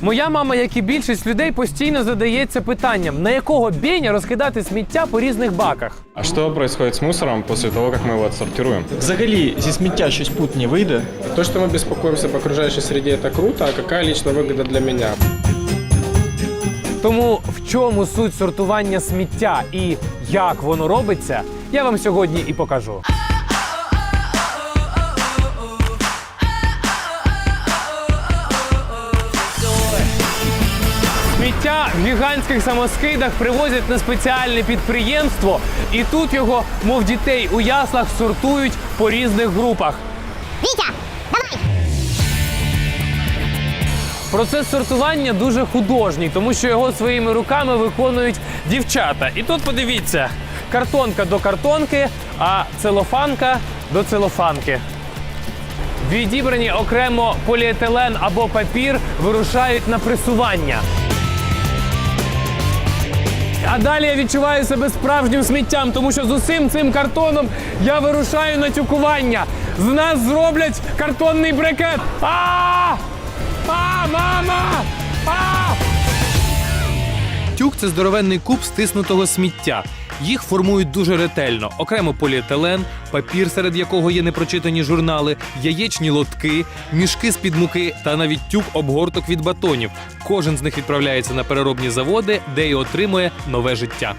Моя мама, як і більшість людей, постійно задається питанням, на якого беня розкидати сміття по різних баках. А что происходит с мусором после того, как мы его отсортируем? Взагалі зі сміття щось путнє вийде. То, что мы беспокоимся об окружающей среде, это круто, а какая лично выгода для меня? Тому в чому суть сортування сміття і як воно робиться, я вам сьогодні і покажу. Сміття в гігантських самоскидах привозять на спеціальне підприємство, і тут його, мов дітей у яслах, сортують по різних групах. Витя, давай! Процес сортування дуже художній, тому що його своїми руками виконують дівчата. І тут подивіться: картонка до картонки, а целофанка до целофанки. Відібрані окремо поліетилен або папір вирушають на пресування. А далі я відчуваю себе справжнім сміттям, тому що з усім цим картоном я вирушаю на тюкування. З нас зроблять картонний брикет. А! А, мама! А! Тюк це здоровенний куб стиснутого сміття. Їх формують дуже ретельно: окремо поліетилен, папір, серед якого є непрочитані журнали, яєчні лотки, мішки з-під муки та навіть тюк обгорток від батонів. Кожен з них відправляється на переробні заводи, де й отримує нове життя.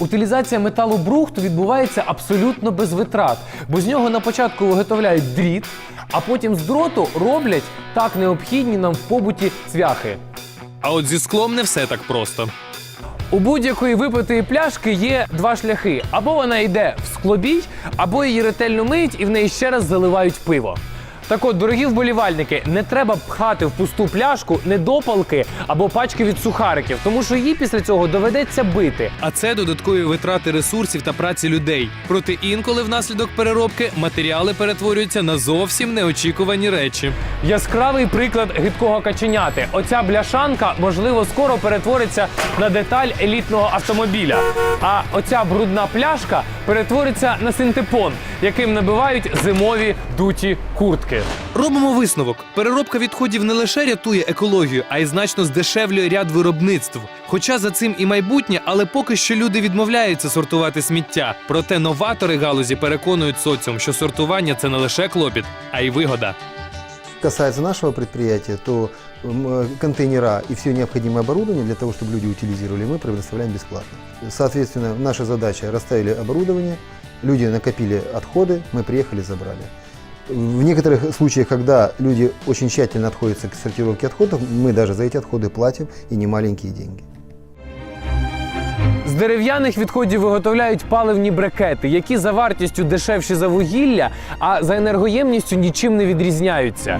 Утилізація металу брухту відбувається абсолютно без витрат, бо з нього на початку виготовляють дріт, а потім з дроту роблять так необхідні нам в побуті цвяхи. А от зі склом не все так просто. У будь-якої випитої пляшки є два шляхи: або вона йде в склобій, або її ретельно миють і в неї ще раз заливають пиво. Так от, дорогі вболівальники, не треба пхати в пусту пляшку недопалки або пачки від сухариків, тому що її після цього доведеться бити. А це додаткові витрати ресурсів та праці людей. Проте інколи внаслідок переробки матеріали перетворюються на зовсім неочікувані речі. Яскравий приклад гидкого каченяти. Оця бляшанка, можливо, скоро перетвориться на деталь елітного автомобіля. А оця брудна пляшка перетвориться на синтепон, яким набивають зимові дуті куртки. Робимо висновок: переробка відходів не лише рятує екологію, а й значно здешевлює ряд виробництв. Хоча за цим і майбутнє, але поки що люди відмовляються сортувати сміття. Проте новатори галузі переконують соціум, що сортування це не лише клопіт, а й вигода. касается нашего предприятия, то контейнера и все необходимое оборудование для того, чтобы люди утилизировали, мы предоставляем бесплатно. Соответственно, наша задача – расставили оборудование, люди накопили отходы, мы приехали, забрали. В некоторых случаях, когда люди очень тщательно отходятся к сортировке отходов, мы даже за эти отходы платим и немаленькие деньги. З дерев'яних відходів виготовляють паливні брикети, які за вартістю дешевші за вугілля, а за енергоємністю нічим не відрізняються.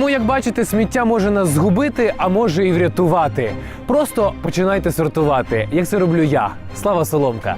Тому, як бачите, сміття може нас згубити, а може і врятувати. Просто починайте сортувати, як це роблю я. Слава Соломка!